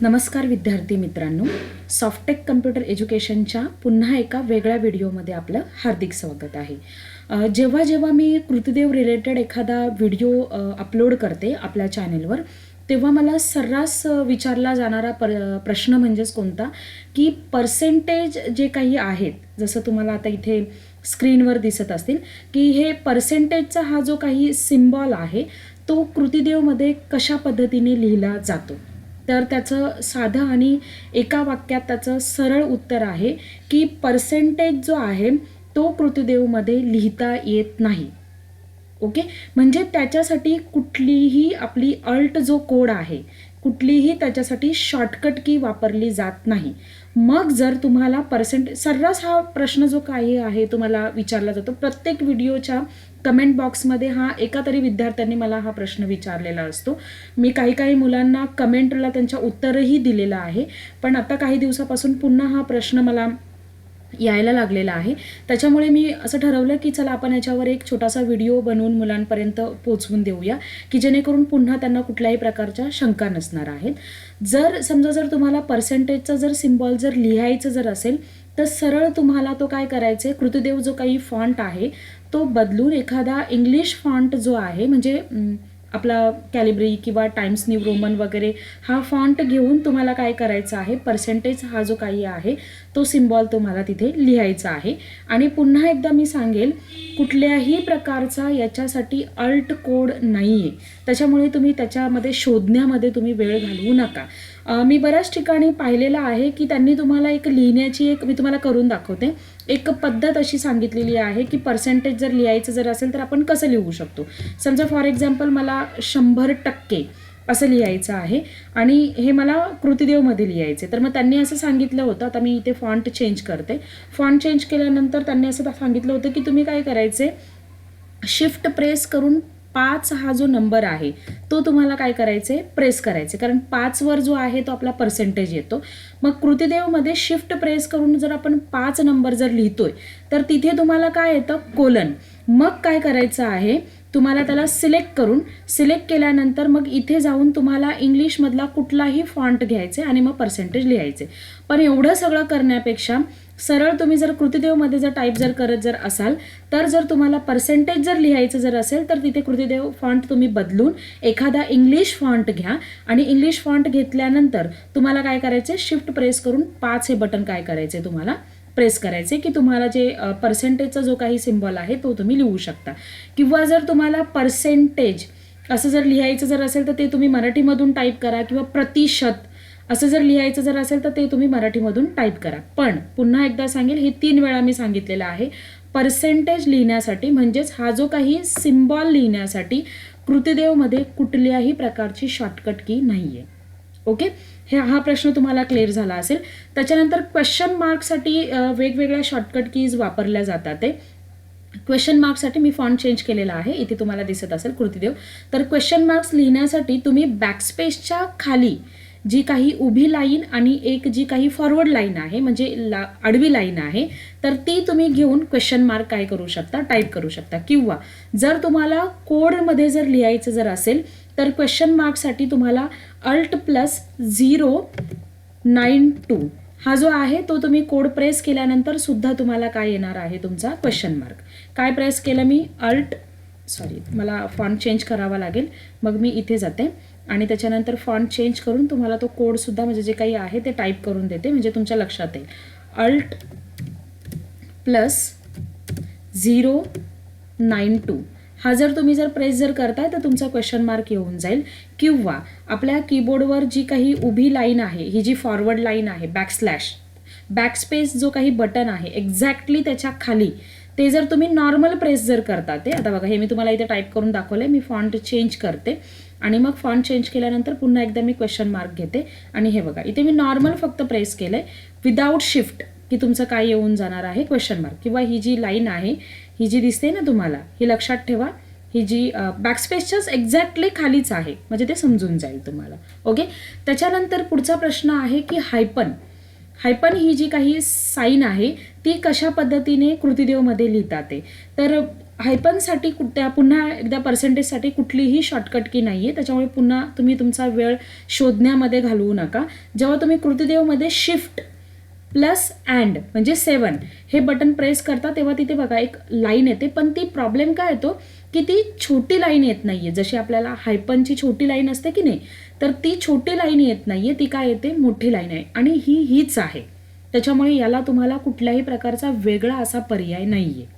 नमस्कार विद्यार्थी मित्रांनो. सॉफ्टेक कम्प्युटर एज्युकेशनच्या पुन्हा एका वेगळ्या व्हिडिओमध्ये आपलं हार्दिक स्वागत आहे. जेव्हा जेव्हा मी कृतिदेव रिलेटेड एखादा व्हिडिओ अपलोड करते आपल्या चॅनेलवर तेव्हा मला सर्रास विचारला जाणारा पर प्रश्न म्हणजेच कोणता? की पर्सेंटेज जे काही आहेत जसं तुम्हाला आता इथे स्क्रीनवर दिसत असतील की हे पर्सेंटेजचा हा जो काही सिम्बॉल आहे तो कृतिदेवमध्ये कशा पद्धतीने लिहिला जातो? तर त्याचं साधं आणि एका वाक्यात त्याचं सरळ उत्तर आहे की पर्सेंटेज जो आहे तो कृतिदेवमध्ये लिहिता येत नाही. ओके? म्हणजे त्याच्यासाठी कुठलीही आपली अल्ट जो कोड आहे कुठलीही त्याच्यासाठी शॉर्टकट की वापरली जात नाही. मग जर तुम्हाला पर्सेंट सर्रास हा प्रश्न जो काही आहे तुम्हाला विचारला जातो प्रत्येक व्हिडिओच्या कमेंट बॉक्समध्ये हा एका तरी विद्यार्थ्यांनी मला हा प्रश्न विचारलेला असतो. मी काही काही मुलांना कमेंटला त्यांच्या उत्तरही दिलेलं आहे पण आता काही दिवसापासून पुन्हा हा प्रश्न मला यायला लागलेला आहे. त्याच्यामुळे मी असं ठरवलं की चला आपण याच्यावर एक छोटासा व्हिडिओ बनवून मुलांपर्यंत पोचवून देऊया की जेणेकरून पुन्हा त्यांना कुठल्याही प्रकारच्या शंका नसणार आहेत. जर समजा जर तुम्हाला पर्सेंटेजचा जर सिम्बॉल जर लिहायचं जर असेल तर सरळ तुम्हाला तो काय करायचं आहे कृतदेव जो काही फॉन्ट आहे तो बदलून एखादा इंग्लिश फॉन्ट जो आहे म्हणजे आपला कॅलिब्री किंवा टाइम्स न्यू रोमन वगैरे हा फॉन्ट घेऊन तुम्हाला काय करायचं आहे? पर्सेंटेज हा जो काही आहे तो सिम्बॉल तुम्हाला तिथे लिहायचा आहे. आणि पुन्हा एकदा मी सांगेल कुठल्याही प्रकारचा याच्यासाठी अल्ट कोड नाही आहे त्याच्यामुळे तुम्ही त्याच्यामध्ये शोधण्यामध्ये तुम्ही वेळ घालवू नका. मी बऱ्याच ठिकाणी पाहिलेलं आहे की त्यांनी तुम्हाला एक लिहिण्याची एक मी तुम्हाला करून दाखवते. एक पद्धत अशी सांगितलेली आहे की पर्सेंटेज जर लिहायचं जर असेल तर आपण कसं लिहू शकतो? समजा फॉर एक्झाम्पल मला शंभर टक्के असं लिहायचं आहे. आणि हे मला कृतिदेवमध्ये लिहायचे. तर मग त्यांनी असं सांगितलं होतं आता मी इथे फॉन्ट चेंज करते. फॉन्ट चेंज केल्यानंतर त्यांनी असं सांगितलं होतं की तुम्ही काय करायचे? शिफ्ट प्रेस करून पाच हा जो नंबर आहे तो तुम्हाला काय करायचे? प्रेस करायचे. कारण पाचवर जो आहे तो आपला पर्सेंटेज येतो. मग कृतिदेवमध्ये शिफ्ट प्रेस करून जर आपण पाच नंबर जर लिहितोय तर तिथे तुम्हाला काय येतं? कोलन मग काय करायचं आहे? तुम्हाला त्याला सिलेक्ट करून सिलेक्ट केल्यानंतर मग इथे जाऊन तुम्हाला इंग्लिशमधला कुठलाही फॉन्ट घ्यायचे आणि मग पर्सेंटेज लिहायचे. पण एवढं सगळं करण्यापेक्षा सरळ तुम्ही जर कृतिदेवमध्ये जर टाईप जर करत जर असाल तर जर तुम्हाला पर्सेंटेज जर लिहायचं जर असेल तर तिथे कृतीदेव फॉन्ट तुम्ही बदलून एखादा इंग्लिश फॉन्ट घ्या. आणि इंग्लिश फॉन्ट घेतल्यानंतर तुम्हाला काय करायचे? शिफ्ट प्रेस करून पाच हे बटन काय करायचे तुम्हाला? प्रेस करायचे की तुम्हाला जे पर्सेंटेजचा जो काही सिम्बॉल आहे तो तुम्ही लिहू शकता. किंवा जर तुम्हाला पर्सेंटेज असं जर लिहायचं जर असेल तर ते तुम्ही मराठीमधून टाईप करा किंवा प्रतिशत असं जर लिहायचं जर असेल तर ते तुम्ही मराठीमधून टाईप करा. पण पुन्हा एकदा सांगेल हे तीन वेळा मी सांगितलेलं आहे. पर्सेंटेज लिहिण्यासाठी म्हणजेच हा जो काही सिम्बॉल लिहिण्यासाठी कृतिदेवमध्ये कुठल्याही प्रकारची शॉर्टकट की नाही आहे ओके हे हा प्रश्न तुम्हाला क्लिअर झाला असेल. त्याच्यानंतर क्वेश्चन मार्कसाठी वेगवेगळ्या शॉर्टकट कीज वापरल्या जातात ते. क्वेश्चन मार्क्ससाठी मी फॉन्ट चेंज केलेला आहे. इथे तुम्हाला दिसत असेल कृतीदेव. तर क्वेश्चन मार्क्स लिहिण्यासाठी तुम्ही बॅकस्पेसच्या खाली जी काही उभी लाईन आणि एक जी काही फॉरवर्ड लाईन आहे म्हणजे ला आडवी लाईन आहे तर ती तुम्ही घेऊन क्वेश्चन मार्क काय करू शकता? टाईप करू शकता. किंवा जर तुम्हाला कोडमध्ये जर लिहायचं जर असेल तर क्वेश्चन मार्कसाठी तुम्हाला alt plus zero nine two हा जो आहे तो तुम्ही कोड प्रेस केल्यानंतर सुद्धा तुम्हाला काय येणार आहे तुमचा क्वेश्चन मार्क काय प्रेस केलं मी? अल्ट सॉरी मला फॉन्ट चेंज करावा लागेल. मग मी इथे जाते. आणि त्याच्यानंतर फॉन्ट चेंज करून तुम्हाला तो कोडसुद्धा म्हणजे जे काही आहे ते टाईप करून देते म्हणजे तुमच्या लक्षात येईल. Alt plus zero nine two हा जर तुम्ही जर प्रेस जर करताय तर तुमचा क्वेश्चन मार्क येऊन जाईल. किंवा आपल्या कीबोर्डवर जी काही उभी लाईन आहे ही जी फॉरवर्ड लाईन आहे बॅकस्लॅश बॅकस्पेस जो काही बटन आहे एक्झॅक्टली त्याच्याखाली ते जर तुम्ही नॉर्मल प्रेस जर करता ते आता बघा हे मी तुम्हाला इथे टाईप करून दाखवलं आहे मी फॉन्ट चेंज करते. आणि मग फॉन्ट चेंज केल्यानंतर पुन्हा एकदा मी क्वेश्चन मार्क घेते. आणि हे बघा इथे मी नॉर्मल फक्त प्रेस केलं आहे विदाऊट शिफ्ट की तुमचं काय येऊन जाणार आहे क्वेश्चन मार्क किंवा ही जी लाईन आहे ही जी दिसते ना तुम्हाला ही लक्षात ठेवा. ही जी बॅकस्पेसच्याच एक्झॅक्टली खालीच आहे. म्हणजे ते समजून जाईल तुम्हाला. ओके त्याच्यानंतर पुढचा प्रश्न आहे की हायपन हायपन ही जी काही साईन आहे ती कशा पद्धतीने कृतिदेवमध्ये लिहितात तर हायपनसाठी कुठ त्या पुन्हा एकदा पर्सेंटेजसाठी कुठलीही शॉर्टकट की नाही आहे त्याच्यामुळे पुन्हा तुम्ही तुमचा वेळ शोधण्यामध्ये घालवू नका. जेव्हा तुम्ही कृतीदेवमध्ये शिफ्ट प्लस अँड म्हणजे सेवन हे बटन प्रेस करता तेव्हा तिथे बघा एक लाईन येते. पण ती प्रॉब्लेम काय येतो की ती छोटी लाईन येत नाही आहे जशी आपल्याला हायपनची छोटी लाईन असते की नाही तर ती छोटी लाईन येत नाही आहे ती काय येते? मोठी लाईन आहे. आणि ही हीच आहे. त्याच्यामुळे याला तुम्हाला कुठल्याही प्रकारचा वेगळा असा पर्याय नाही आहे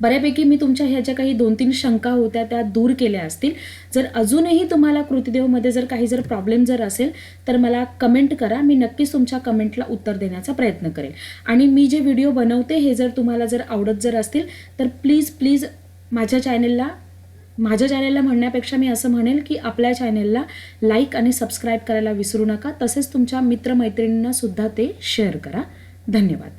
बऱ्यापैकी मी तुमच्या ह्या ज्या काही दोन तीन शंका होत्या त्या दूर केल्या असतील. जर अजूनही तुम्हाला कृतीदेवमध्ये जर काही जर प्रॉब्लेम जर असेल तर मला कमेंट करा. मी नक्कीच तुमच्या कमेंटला उत्तर देण्याचा प्रयत्न करेन आणि मी जे व्हिडिओ बनवते हे जर तुम्हाला जर आवडत जर असतील तर प्लीज प्लीज माझ्या चॅनेलला माझ्या चॅनेलला म्हणण्यापेक्षा मी असं म्हणेल की आपल्या चॅनेलला लाईक आणि सबस्क्राईब करायला विसरू नका. तसेच तुमच्या मित्रमैत्रिणींना सुद्धा ते शेअर करा. धन्यवाद.